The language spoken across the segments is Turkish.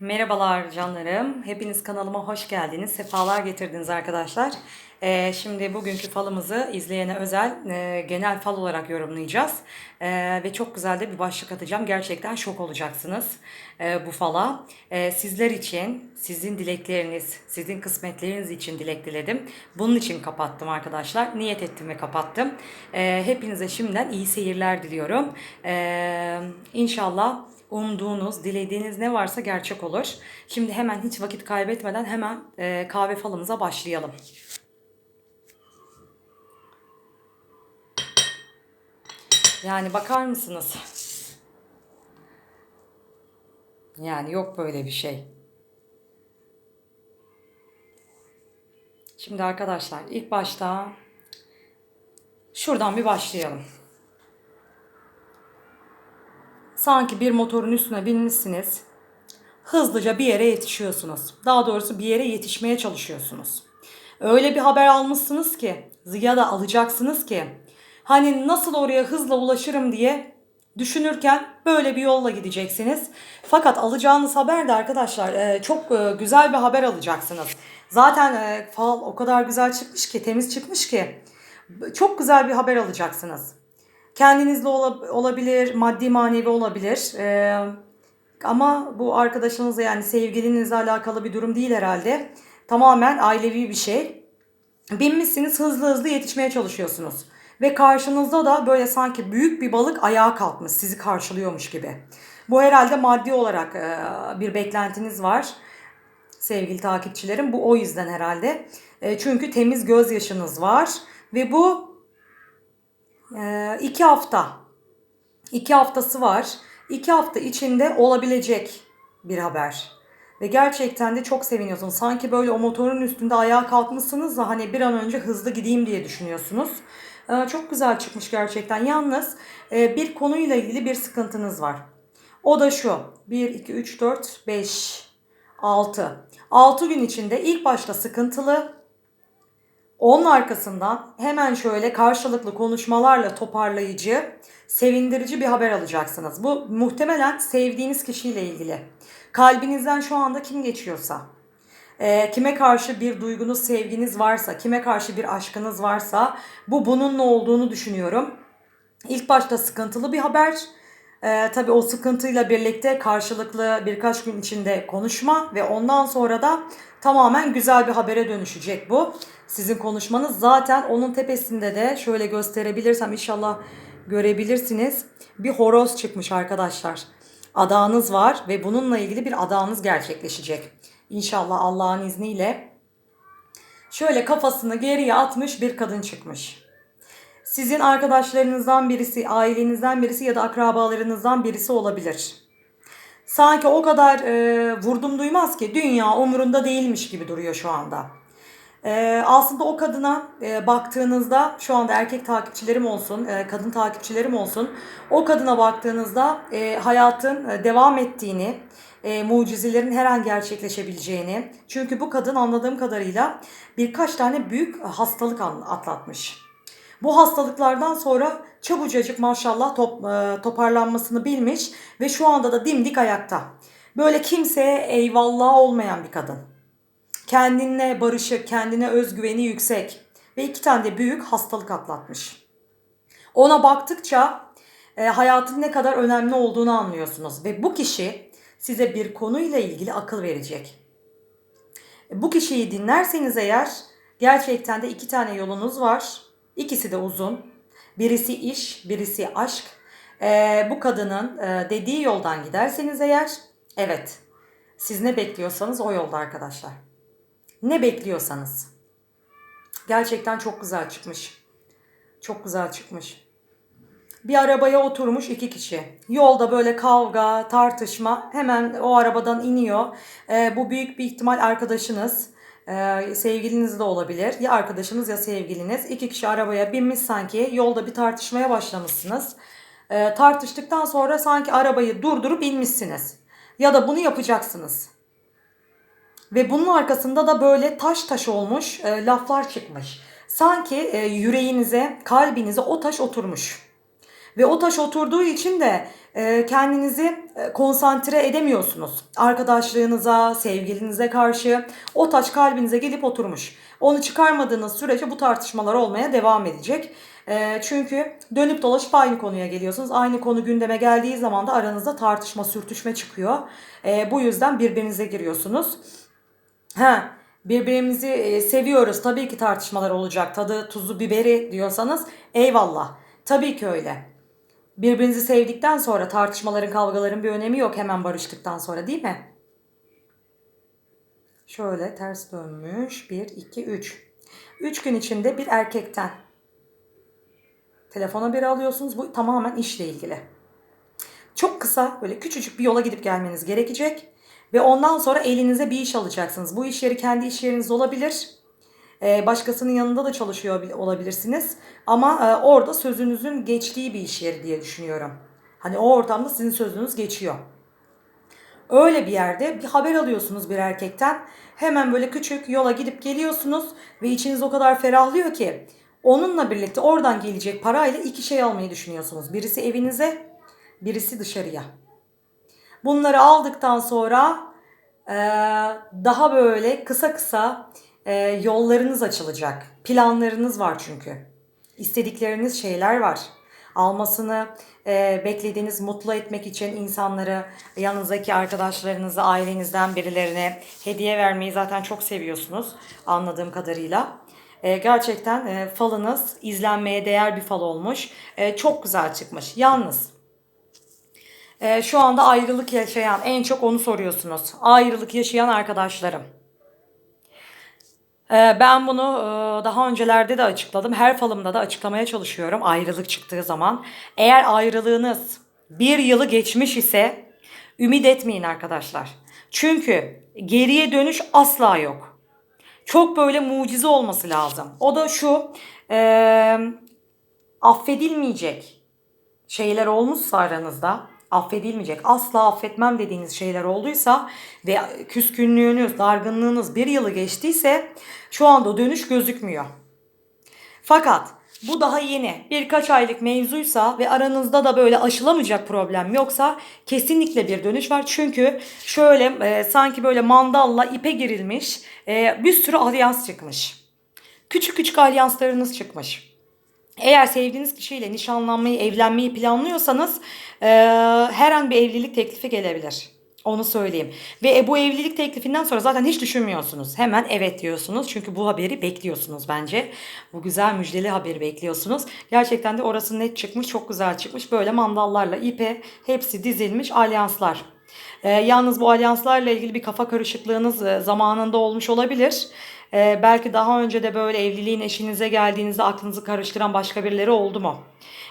Merhabalar canlarım. Hepiniz kanalıma hoş geldiniz. Sefalar getirdiniz arkadaşlar. Ee, şimdi bugünkü falımızı izleyene özel e, genel fal olarak yorumlayacağız. Ee, ve çok güzel de bir başlık atacağım. Gerçekten şok olacaksınız e, bu fala. Ee, sizler için, sizin dilekleriniz, sizin kısmetleriniz için dilek diledim. Bunun için kapattım arkadaşlar. Niyet ettim ve kapattım. Ee, hepinize şimdiden iyi seyirler diliyorum. Ee, inşallah umduğunuz, dilediğiniz ne varsa gerçek olur. Şimdi hemen hiç vakit kaybetmeden hemen e, kahve falımıza başlayalım. Yani bakar mısınız? Yani yok böyle bir şey. Şimdi arkadaşlar ilk başta şuradan bir başlayalım. Sanki bir motorun üstüne binmişsiniz. Hızlıca bir yere yetişiyorsunuz. Daha doğrusu bir yere yetişmeye çalışıyorsunuz. Öyle bir haber almışsınız ki ya da alacaksınız ki hani nasıl oraya hızla ulaşırım diye düşünürken böyle bir yolla gideceksiniz. Fakat alacağınız haber de arkadaşlar e, çok e, güzel bir haber alacaksınız. Zaten e, fal o kadar güzel çıkmış ki temiz çıkmış ki çok güzel bir haber alacaksınız. Kendinizle ola- olabilir, maddi manevi olabilir. Ee, ama bu arkadaşınızla yani sevgilinizle alakalı bir durum değil herhalde. Tamamen ailevi bir şey. Binmişsiniz hızlı hızlı yetişmeye çalışıyorsunuz. Ve karşınızda da böyle sanki büyük bir balık ayağa kalkmış sizi karşılıyormuş gibi. Bu herhalde maddi olarak e, bir beklentiniz var sevgili takipçilerim. Bu o yüzden herhalde. E, çünkü temiz gözyaşınız var. Ve bu ee, iki hafta. iki haftası var. İki hafta içinde olabilecek bir haber. Ve gerçekten de çok seviniyorsunuz. Sanki böyle o motorun üstünde ayağa kalkmışsınız da hani bir an önce hızlı gideyim diye düşünüyorsunuz. Ee, çok güzel çıkmış gerçekten. Yalnız e, bir konuyla ilgili bir sıkıntınız var. O da şu. 1, 2, 3, 4, 5, 6. 6 gün içinde ilk başta sıkıntılı, onun arkasından hemen şöyle karşılıklı konuşmalarla toparlayıcı, sevindirici bir haber alacaksınız. Bu muhtemelen sevdiğiniz kişiyle ilgili. Kalbinizden şu anda kim geçiyorsa, e, kime karşı bir duygunuz, sevginiz varsa, kime karşı bir aşkınız varsa bu bununla olduğunu düşünüyorum. İlk başta sıkıntılı bir haber. Ee, tabii o sıkıntıyla birlikte karşılıklı birkaç gün içinde konuşma ve ondan sonra da tamamen güzel bir habere dönüşecek bu. Sizin konuşmanız zaten onun tepesinde de şöyle gösterebilirsem inşallah görebilirsiniz. Bir horoz çıkmış arkadaşlar. Adağınız var ve bununla ilgili bir adağınız gerçekleşecek. İnşallah Allah'ın izniyle. Şöyle kafasını geriye atmış bir kadın çıkmış. Sizin arkadaşlarınızdan birisi, ailenizden birisi ya da akrabalarınızdan birisi olabilir. Sanki o kadar e, vurdum duymaz ki dünya umurunda değilmiş gibi duruyor şu anda. E, aslında o kadına e, baktığınızda şu anda erkek takipçilerim olsun, e, kadın takipçilerim olsun. O kadına baktığınızda e, hayatın e, devam ettiğini, e, mucizelerin her an gerçekleşebileceğini. Çünkü bu kadın anladığım kadarıyla birkaç tane büyük hastalık atlatmış. Bu hastalıklardan sonra çabucacık maşallah top, e, toparlanmasını bilmiş ve şu anda da dimdik ayakta. Böyle kimseye eyvallah olmayan bir kadın. Kendine barışık, kendine özgüveni yüksek ve iki tane de büyük hastalık atlatmış. Ona baktıkça e, hayatın ne kadar önemli olduğunu anlıyorsunuz ve bu kişi size bir konuyla ilgili akıl verecek. Bu kişiyi dinlerseniz eğer gerçekten de iki tane yolunuz var İkisi de uzun. Birisi iş, birisi aşk. Ee, bu kadının e, dediği yoldan giderseniz eğer, evet, siz ne bekliyorsanız o yolda arkadaşlar. Ne bekliyorsanız. Gerçekten çok güzel çıkmış. Çok güzel çıkmış. Bir arabaya oturmuş iki kişi. Yolda böyle kavga, tartışma hemen o arabadan iniyor. Ee, bu büyük bir ihtimal arkadaşınız. Ee, sevgiliniz de olabilir. Ya arkadaşınız ya sevgiliniz. İki kişi arabaya binmiş sanki. Yolda bir tartışmaya başlamışsınız. Ee, tartıştıktan sonra sanki arabayı durdurup inmişsiniz. Ya da bunu yapacaksınız. Ve bunun arkasında da böyle taş taş olmuş e, laflar çıkmış. Sanki e, yüreğinize, kalbinize o taş oturmuş. Ve o taş oturduğu için de e, kendinizi e, konsantre edemiyorsunuz. Arkadaşlığınıza, sevgilinize karşı o taş kalbinize gelip oturmuş. Onu çıkarmadığınız sürece bu tartışmalar olmaya devam edecek. E, çünkü dönüp dolaşıp aynı konuya geliyorsunuz. Aynı konu gündeme geldiği zaman da aranızda tartışma, sürtüşme çıkıyor. E, bu yüzden birbirinize giriyorsunuz. Ha, birbirimizi e, seviyoruz. Tabii ki tartışmalar olacak. Tadı, tuzu, biberi diyorsanız eyvallah. Tabii ki öyle. Birbirinizi sevdikten sonra tartışmaların, kavgaların bir önemi yok hemen barıştıktan sonra değil mi? Şöyle ters dönmüş. 1, 2, 3. 3 gün içinde bir erkekten telefona biri alıyorsunuz. Bu tamamen işle ilgili. Çok kısa böyle küçücük bir yola gidip gelmeniz gerekecek. Ve ondan sonra elinize bir iş alacaksınız. Bu iş yeri kendi iş yeriniz olabilir. Ee, başkasının yanında da çalışıyor olabilirsiniz. Ama e, orada sözünüzün geçtiği bir iş yeri diye düşünüyorum. Hani o ortamda sizin sözünüz geçiyor. Öyle bir yerde bir haber alıyorsunuz bir erkekten. Hemen böyle küçük yola gidip geliyorsunuz ve içiniz o kadar ferahlıyor ki onunla birlikte oradan gelecek parayla iki şey almayı düşünüyorsunuz. Birisi evinize, birisi dışarıya. Bunları aldıktan sonra e, daha böyle kısa kısa e, yollarınız açılacak. Planlarınız var çünkü. İstedikleriniz şeyler var. Almasını e, beklediğiniz, mutlu etmek için insanları, yanınızdaki arkadaşlarınızı, ailenizden birilerine hediye vermeyi zaten çok seviyorsunuz anladığım kadarıyla. E, gerçekten e, falınız izlenmeye değer bir fal olmuş. E, çok güzel çıkmış. Yalnız e, şu anda ayrılık yaşayan, en çok onu soruyorsunuz. Ayrılık yaşayan arkadaşlarım. Ee, Ben bunu e, daha öncelerde de açıkladım. Her falımda da açıklamaya çalışıyorum ayrılık çıktığı zaman. Eğer ayrılığınız bir yılı geçmiş ise ümit etmeyin arkadaşlar. Çünkü geriye dönüş asla yok. Çok böyle mucize olması lazım. O da şu e, affedilmeyecek şeyler olmuşsa aranızda affedilmeyecek, asla affetmem dediğiniz şeyler olduysa ve küskünlüğünüz, dargınlığınız bir yılı geçtiyse şu anda dönüş gözükmüyor. Fakat bu daha yeni birkaç aylık mevzuysa ve aranızda da böyle aşılamayacak problem yoksa kesinlikle bir dönüş var. Çünkü şöyle e, sanki böyle mandalla ipe girilmiş e, bir sürü alyans çıkmış. Küçük küçük alyanslarınız çıkmış. Eğer sevdiğiniz kişiyle nişanlanmayı, evlenmeyi planlıyorsanız e, her an bir evlilik teklifi gelebilir. Onu söyleyeyim. Ve bu evlilik teklifinden sonra zaten hiç düşünmüyorsunuz. Hemen evet diyorsunuz. Çünkü bu haberi bekliyorsunuz bence. Bu güzel müjdeli haberi bekliyorsunuz. Gerçekten de orası net çıkmış. Çok güzel çıkmış. Böyle mandallarla ipe hepsi dizilmiş alyanslar. E, yalnız bu alyanslarla ilgili bir kafa karışıklığınız e, zamanında olmuş olabilir. Ee, belki daha önce de böyle evliliğin eşinize geldiğinizde aklınızı karıştıran başka birileri oldu mu?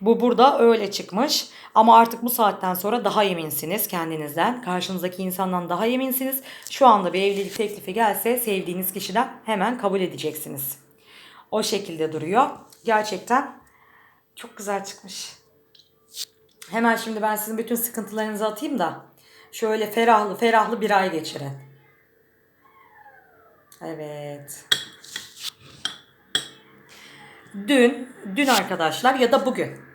Bu burada öyle çıkmış. Ama artık bu saatten sonra daha eminsiniz kendinizden. Karşınızdaki insandan daha eminsiniz. Şu anda bir evlilik teklifi gelse sevdiğiniz kişiden hemen kabul edeceksiniz. O şekilde duruyor. Gerçekten çok güzel çıkmış. Hemen şimdi ben sizin bütün sıkıntılarınızı atayım da şöyle ferahlı ferahlı bir ay geçirin. Evet. Dün, dün arkadaşlar ya da bugün.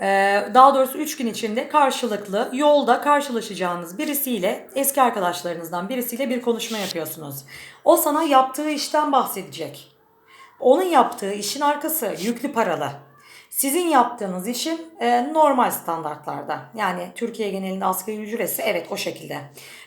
Ee, daha doğrusu 3 gün içinde karşılıklı yolda karşılaşacağınız birisiyle eski arkadaşlarınızdan birisiyle bir konuşma yapıyorsunuz. O sana yaptığı işten bahsedecek. Onun yaptığı işin arkası yüklü paralı. Sizin yaptığınız işin e, normal standartlarda. Yani Türkiye genelinde asgari ücreti evet o şekilde.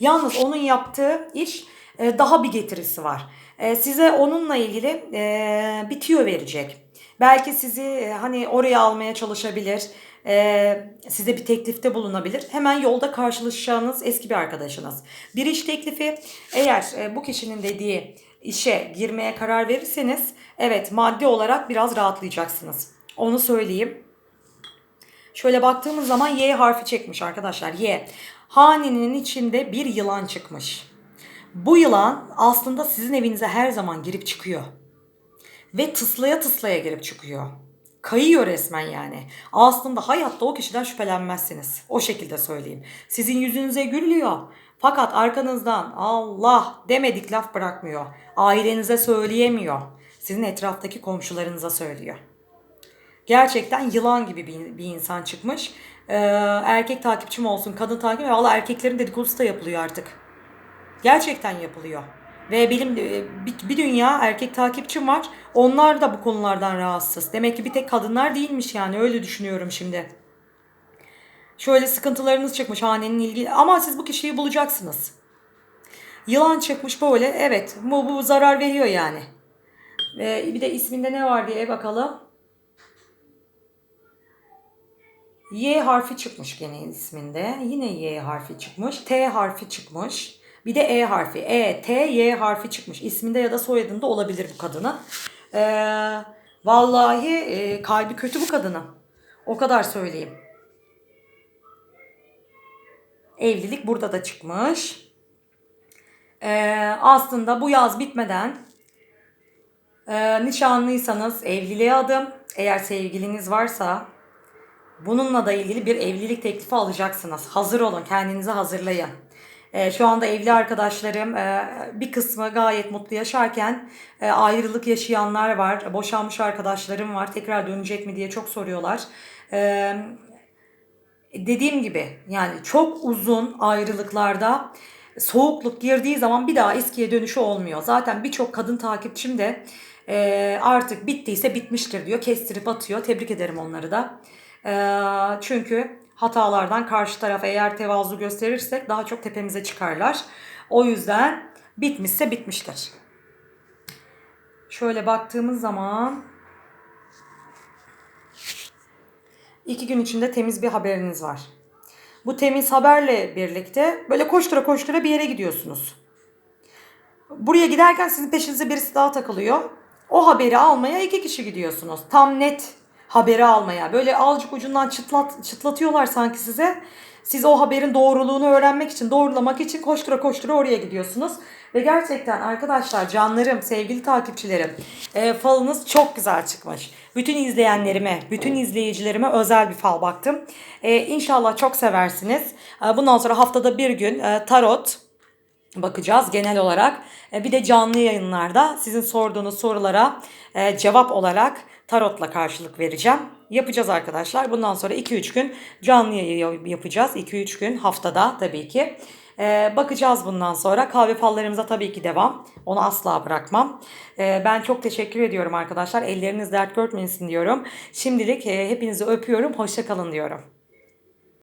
Yalnız onun yaptığı iş e, daha bir getirisi var. E, size onunla ilgili e, bir tüyo verecek. Belki sizi hani oraya almaya çalışabilir. size bir teklifte bulunabilir. Hemen yolda karşılaşacağınız eski bir arkadaşınız. Bir iş teklifi eğer bu kişinin dediği işe girmeye karar verirseniz evet maddi olarak biraz rahatlayacaksınız. Onu söyleyeyim. Şöyle baktığımız zaman Y harfi çekmiş arkadaşlar. Y. Hanenin içinde bir yılan çıkmış. Bu yılan aslında sizin evinize her zaman girip çıkıyor. Ve tıslaya tıslaya girip çıkıyor. Kayıyor resmen yani. Aslında hayatta o kişiden şüphelenmezsiniz. O şekilde söyleyeyim. Sizin yüzünüze gülüyor. Fakat arkanızdan Allah demedik laf bırakmıyor. Ailenize söyleyemiyor. Sizin etraftaki komşularınıza söylüyor. Gerçekten yılan gibi bir, bir insan çıkmış. Ee, erkek takipçim olsun, kadın takip Valla erkeklerin dedikodusu da yapılıyor artık. Gerçekten yapılıyor. Ve benim e, bir, bir dünya erkek takipçim var. Onlar da bu konulardan rahatsız. Demek ki bir tek kadınlar değilmiş yani öyle düşünüyorum şimdi. Şöyle sıkıntılarınız çıkmış hanenin ilgili ama siz bu kişiyi bulacaksınız. Yılan çıkmış böyle evet bu, bu zarar veriyor yani. Ve bir de isminde ne var diye bakalım. Y harfi çıkmış gene isminde. Yine Y harfi çıkmış. T harfi çıkmış. Bir de E harfi. E, T, Y harfi çıkmış. İsminde ya da soyadında olabilir bu kadının. Ee, vallahi e, kalbi kötü bu kadının. O kadar söyleyeyim. Evlilik burada da çıkmış. Ee, aslında bu yaz bitmeden e, nişanlıysanız evliliğe adım. Eğer sevgiliniz varsa bununla da ilgili bir evlilik teklifi alacaksınız. Hazır olun, kendinizi hazırlayın. Ee, şu anda evli arkadaşlarım e, bir kısmı gayet mutlu yaşarken e, ayrılık yaşayanlar var. Boşanmış arkadaşlarım var. Tekrar dönecek mi diye çok soruyorlar. Ee, dediğim gibi yani çok uzun ayrılıklarda soğukluk girdiği zaman bir daha eskiye dönüşü olmuyor. Zaten birçok kadın takipçim de e, artık bittiyse bitmiştir diyor. Kestirip atıyor. Tebrik ederim onları da. E, çünkü hatalardan karşı taraf eğer tevazu gösterirsek daha çok tepemize çıkarlar. O yüzden bitmişse bitmiştir. Şöyle baktığımız zaman iki gün içinde temiz bir haberiniz var. Bu temiz haberle birlikte böyle koştura koştura bir yere gidiyorsunuz. Buraya giderken sizin peşinize birisi daha takılıyor. O haberi almaya iki kişi gidiyorsunuz. Tam net haberi almaya. Böyle alcık ucundan çıtlat, çıtlatıyorlar sanki size. Siz o haberin doğruluğunu öğrenmek için, doğrulamak için koştura koştura oraya gidiyorsunuz. Ve gerçekten arkadaşlar, canlarım, sevgili takipçilerim, e, falınız çok güzel çıkmış. Bütün izleyenlerime, bütün izleyicilerime özel bir fal baktım. E, inşallah çok seversiniz. E, bundan sonra haftada bir gün e, tarot, bakacağız genel olarak. E, Bir de canlı yayınlarda sizin sorduğunuz sorulara e, cevap olarak tarotla karşılık vereceğim. Yapacağız arkadaşlar. Bundan sonra 2-3 gün canlı yayın yapacağız. 2-3 gün haftada tabii ki. E, bakacağız bundan sonra. Kahve fallarımıza tabii ki devam. Onu asla bırakmam. E, ben çok teşekkür ediyorum arkadaşlar. Elleriniz dert görmesin diyorum. Şimdilik e, hepinizi öpüyorum. Hoşça kalın diyorum.